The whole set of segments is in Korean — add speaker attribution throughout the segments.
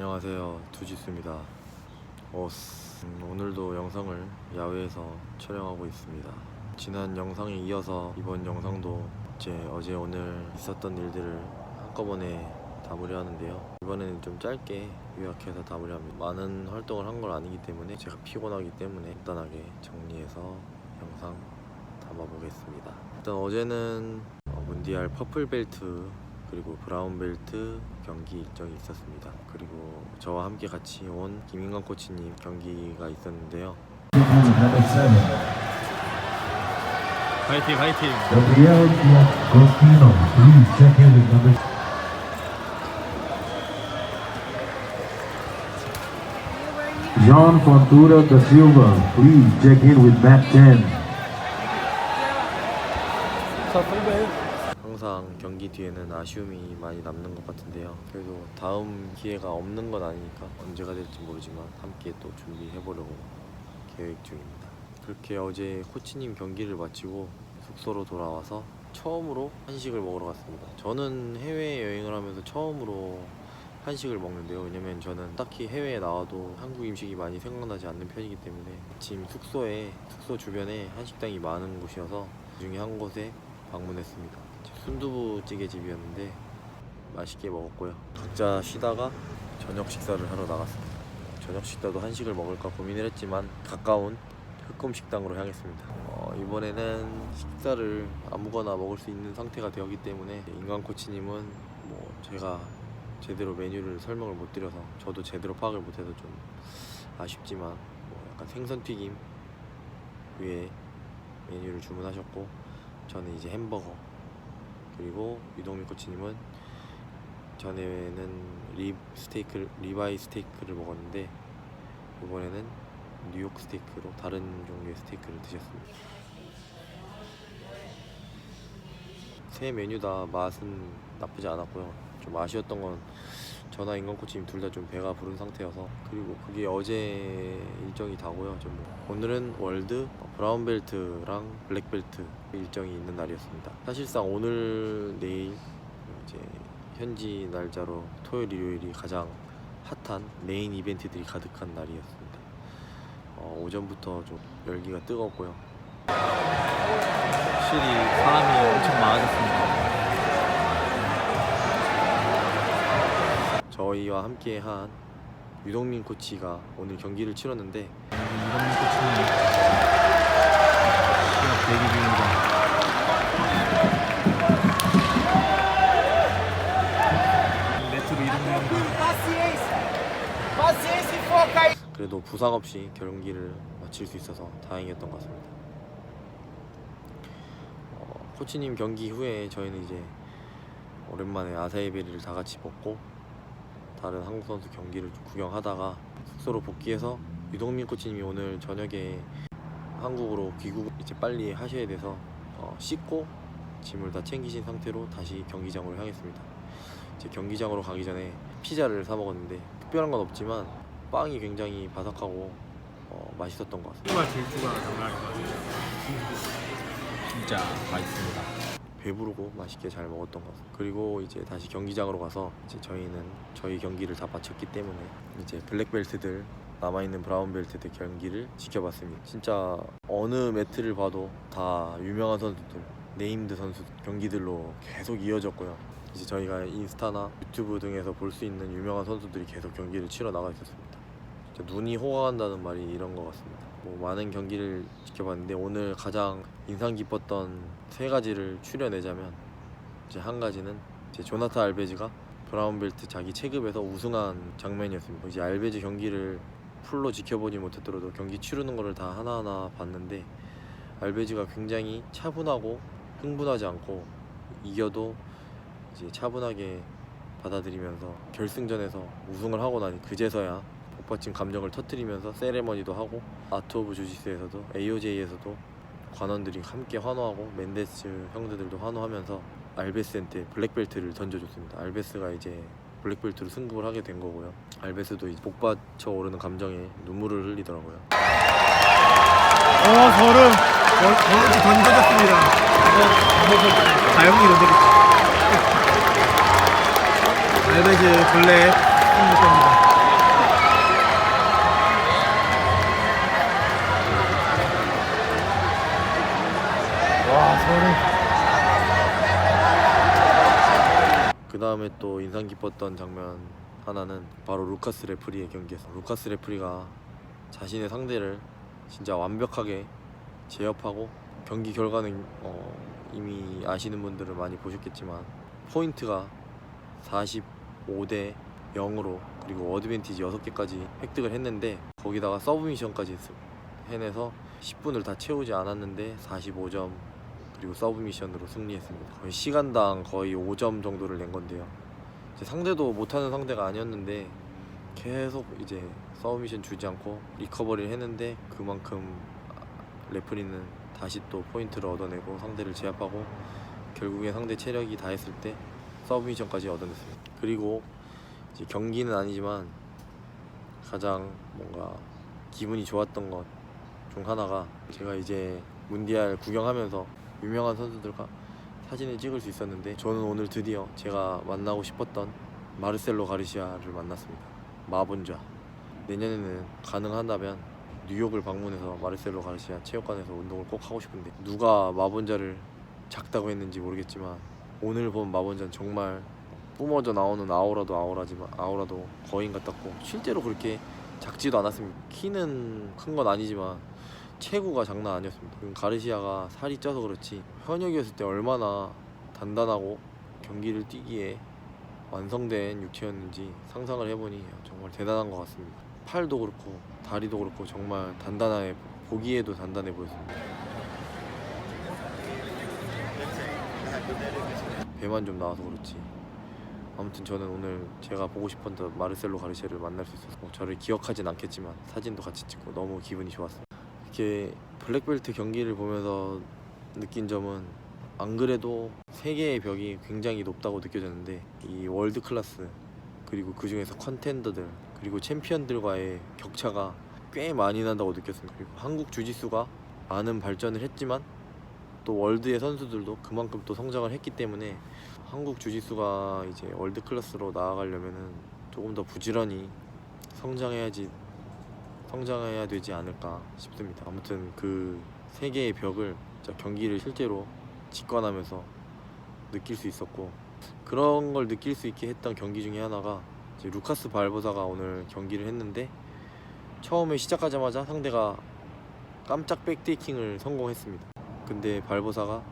Speaker 1: 안녕하세요. 두지수입니다. 오스 음, 오늘도 영상을 야외에서 촬영하고 있습니다. 지난 영상에 이어서 이번 영상도 이제 어제 오늘 있었던 일들을 한꺼번에 담으려 하는데요. 이번에는 좀 짧게 요약해서 담으려 합니다. 많은 활동을 한 건 아니기 때문에 제가 피곤하기 때문에 간단하게 정리해서 영상 담아보겠습니다. 일단 어제는 어, 문디알 퍼플 벨트 그리고 브라운 벨트 경기 일정이 있었습니다. 그리고 저와 함께 같이 온 김인관 코치님 경기가 있었는데요.
Speaker 2: With number. Jean Fontura da Silva. Please check in with mat 10.
Speaker 1: 항상 경기 뒤에는 아쉬움이 많이 남는 것 같은데요. 그래도 다음 기회가 없는 건 아니니까 언제가 될지 모르지만 함께 또 준비해 보려고 계획 중입니다. 그렇게 어제 코치님 경기를 마치고 숙소로 돌아와서 처음으로 한식을 먹으러 갔습니다. 저는 해외 여행을 하면서 처음으로 한식을 먹는데요. 왜냐면 저는 딱히 해외에 나와도 한국 음식이 많이 생각나지 않는 편이기 때문에 지금 숙소에 숙소 주변에 한식당이 많은 곳이어서 그 중에 한 곳에 방문했습니다. 순두부 찌개집이었는데 맛있게 먹었고요. 각자 쉬다가 저녁 식사를 하러 나갔습니다. 저녁 식사도 한식을 먹을까 고민을 했지만 가까운 흑곰 식당으로 향했습니다. 어, 이번에는 식사를 아무거나 먹을 수 있는 상태가 되었기 때문에 인간 코치님은 뭐 제가 제대로 메뉴를 설명을 못 드려서 저도 제대로 파악을 못해서 좀 아쉽지만 뭐 약간 생선 튀김 위에 메뉴를 주문하셨고 저는 이제 햄버거 그리고 유동민 코치님은 전에는 립 스테이크 리바이 스테이크를 먹었는데 이번에는 뉴욕 스테이크로 다른 종류의 스테이크를 드셨습니다. 세 메뉴 다 맛은 나쁘지 않았고요. 좀 아쉬웠던 건 저나 인간 코치님 둘 다 좀 배가 부른 상태여서 그리고 그게 어제 일정이 다고요. 좀 오늘은 월드 브라운 벨트랑 블랙 벨트 일정이 있는 날이었습니다. 사실상 오늘 내일 이제 현지 날짜로 토요일 일요일이 가장 핫한 메인 이벤트들이 가득한 날이었습니다. 어, 오전부터 좀 열기가 뜨겁고요.
Speaker 3: 확실히 사람이 엄청 많아졌습니다
Speaker 1: 저희와 함께한 유동민 코치가 오늘 경기를 치렀는데
Speaker 3: 이런 코치님 시합 대기 중입니다!
Speaker 1: 그래도 부상 없이 경기를 마칠 수 있어서 다행이었던 것 같습니다. 어, 코치님 경기 후에 저희는 이제 오랜만에 아사이베리를 다 같이 먹고 다른 한국 선수 경기를 좀 구경하다가 숙소로 복귀해서 유동민 코치님이 오늘 저녁에 한국으로 귀국 이제 빨리 하셔야 돼서 어, 씻고 짐을 다 챙기신 상태로 다시 경기장으로 향했습니다. 이제 경기장으로 가기 전에 피자를 사 먹었는데 특별한 건 없지만 빵이 굉장히 바삭하고 어, 맛있었던 것 같습니다.
Speaker 3: 정말 질주가 장난 아닌 것 같아요 진짜 맛있습니다
Speaker 1: 배부르고 맛있게 잘 먹었던 것 같습니다. 그리고 이제 다시 경기장으로 가서 이제 저희는 저희 경기를 다 마쳤기 때문에 이제 블랙벨트들 남아있는 브라운 벨트들 경기를 지켜봤습니다. 진짜 어느 매트를 봐도 다 유명한 선수들, 네임드 선수 경기들로 계속 이어졌고요. 이제 저희가 인스타나 유튜브 등에서 볼 수 있는 유명한 선수들이 계속 경기를 치러 나가 있었습니다. 눈이 호강한다는 말이 이런 것 같습니다. 뭐 많은 경기를 지켜봤는데 오늘 가장 인상 깊었던 세 가지를 추려내자면 이제 한 가지는 이제 조나타 알베즈가 브라운 벨트 자기 체급에서 우승한 장면이었습니다. 이제 알베즈 경기를 풀로 지켜보지 못했더라도 경기 치르는 거를 다 하나하나 봤는데 알베즈가 굉장히 차분하고 흥분하지 않고 이겨도 이제 차분하게 받아들이면서 결승전에서 우승을 하고 나니 그제서야 복받친 감정을 터뜨리면서 세레머니도 하고 아트 오브 주지스에서도 AOJ에서도 관원들이 함께 환호하고 멘데스 형제들도 환호하면서 알베스한테 블랙벨트를 던져줬습니다. 알베스가 이제 블랙벨트로 승부를 하게 된 거고요. 알베스도 이제 복받쳐 오르는 감정에 눈물을 흘리더라고요.
Speaker 3: 어 저름 저름 던져졌습니다 어, 다영이 던져졌 알베즈 블랙 승리입니다
Speaker 1: 그 다음에 또 인상 깊었던 장면 하나는 바로 루카스 레프리의 경기에서 루카스 레프리가 자신의 상대를 진짜 완벽하게 제압하고 경기 결과는 어, 이미 아시는 분들은 많이 보셨겠지만 포인트가 45대 0으로 그리고 어드밴티지 6개까지 획득을 했는데 거기다가 서브미션까지 했- 해내서 10분을 다 채우지 않았는데 45점 그리고 서브 미션으로 승리했습니다. 거의 시간당 거의 5점 정도를 낸 건데요. 상대도 못하는 상대가 아니었는데 계속 이제 서브 미션 주지 않고 리커버리를 했는데 그만큼 레프리는 다시 또 포인트를 얻어내고 상대를 제압하고 결국에 상대 체력이 다 했을 때 서브 미션까지 얻어냈습니다. 그리고 이제 경기는 아니지만 가장 뭔가 기분이 좋았던 것 중 하나가 제가 이제 문디알 구경하면서 유명한 선수들과 사진을 찍을 수 있었는데 저는 오늘 드디어 제가 만나고 싶었던 마르셀로 가르시아를 만났습니다. 마본좌. 내년에는 가능한다면 뉴욕을 방문해서 마르셀로 가르시아 체육관에서 운동을 꼭 하고 싶은데 누가 마본자를 작다고 했는지 모르겠지만 오늘 본 마본자는 정말 뿜어져 나오는 아우라도 아우라지만 아우라도 거인 같았고 실제로 그렇게 작지도 않았습니다. 키는 큰 건 아니지만 체구가 장난 아니었습니다. 가르시아가 살이 쪄서 그렇지 현역이었을 때 얼마나 단단하고 경기를 뛰기에 완성된 육체였는지 상상을 해보니 정말 대단한 것 같습니다. 팔도 그렇고 다리도 그렇고 정말 단단해 보기에도 단단해 보였습니다. 배만 좀 나와서 그렇지. 아무튼 저는 오늘 제가 보고 싶었던 마르셀로 가르시아를 만날 수 있어서 뭐 저를 기억하진 않겠지만 사진도 같이 찍고 너무 기분이 좋았어요. 이렇게 블랙벨트 경기를 보면서 느낀 점은 안 그래도 세계의 벽이 굉장히 높다고 느껴졌는데 이 월드 클래스 그리고 그 중에서 컨텐더들 그리고 챔피언들과의 격차가 꽤 많이 난다고 느꼈습니다. 그리고 한국 주짓수가 많은 발전을 했지만 또 월드의 선수들도 그만큼 또 성장을 했기 때문에 한국 주짓수가 이제 월드 클래스로 나아가려면은 조금 더 부지런히 성장해야지 성장해야 되지 않을까 싶습니다. 아무튼 그 세계의 벽을 진짜 경기를 실제로 직관하면서 느낄 수 있었고 그런 걸 느낄 수 있게 했던 경기 중에 하나가 루카스 발보사가 오늘 경기를 했는데 처음에 시작하자마자 상대가 깜짝 백테이킹을 성공했습니다. 근데 발보사가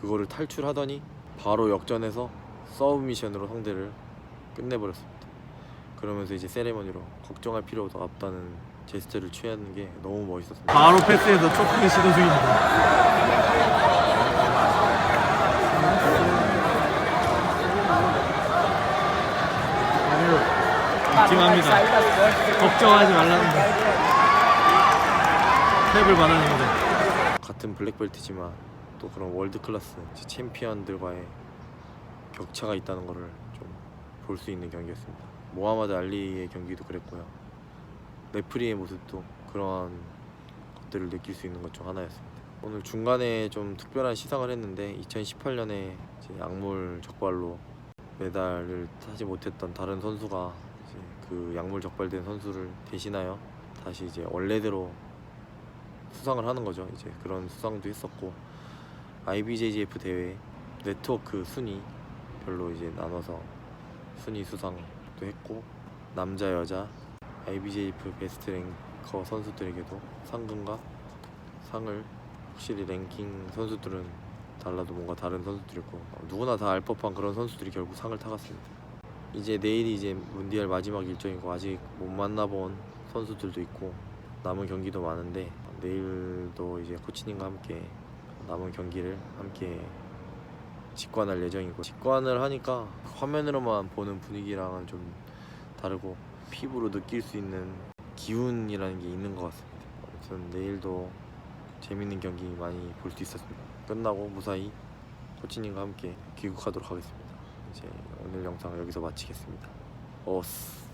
Speaker 1: 그거를 탈출하더니 바로 역전해서 서브미션으로 상대를 끝내버렸습니다. 그러면서 이제 세레머니로 걱정할 필요도 없다는 제스처를 취하는 게 너무 멋있었습니다.
Speaker 3: 바로 패스해서 초크를 시도 중입니다. 입증합니다. 걱정하지 말라는 탭을 받았는데
Speaker 1: 같은 블랙벨트지만 또 그런 월드 클래스 챔피언들과의 격차가 있다는 것을 좀 볼 수 있는 경기였습니다. 모하마드 알리의 경기도 그랬고요. 레프리의 모습도 그러한 것들을 느낄 수 있는 것 중 하나였습니다. 오늘 중간에 좀 특별한 시상을 했는데 2018년에 약물 적발로 메달을 타지 못했던 다른 선수가 그 약물 적발된 선수를 대신하여 다시 이제 원래대로 수상을 하는 거죠. 이제 그런 수상도 했었고 IBJJF 대회 네트워크 순위 별로 이제 나눠서 순위 수상도 했고 남자 여자 IBJF 베스트 랭커 선수들에게도 상금과 상을 확실히 랭킹 선수들은 달라도 뭔가 다른 선수들이고 어, 누구나 다 알 법한 그런 선수들이 결국 상을 타갔습니다. 이제 내일이 이제 문디알 마지막 일정이고 아직 못 만나본 선수들도 있고 남은 경기도 많은데 내일도 이제 코치님과 함께 남은 경기를 함께 직관할 예정이고 직관을 하니까 화면으로만 보는 분위기랑은 좀 다르고 피부로 느낄 수 있는 기운이라는 게 있는 것 같습니다. 아무튼 내일도 재밌는 경기 많이 볼 수 있었습니다. 끝나고 무사히 코치님과 함께 귀국하도록 하겠습니다. 이제 오늘 영상 여기서 마치겠습니다. 오스.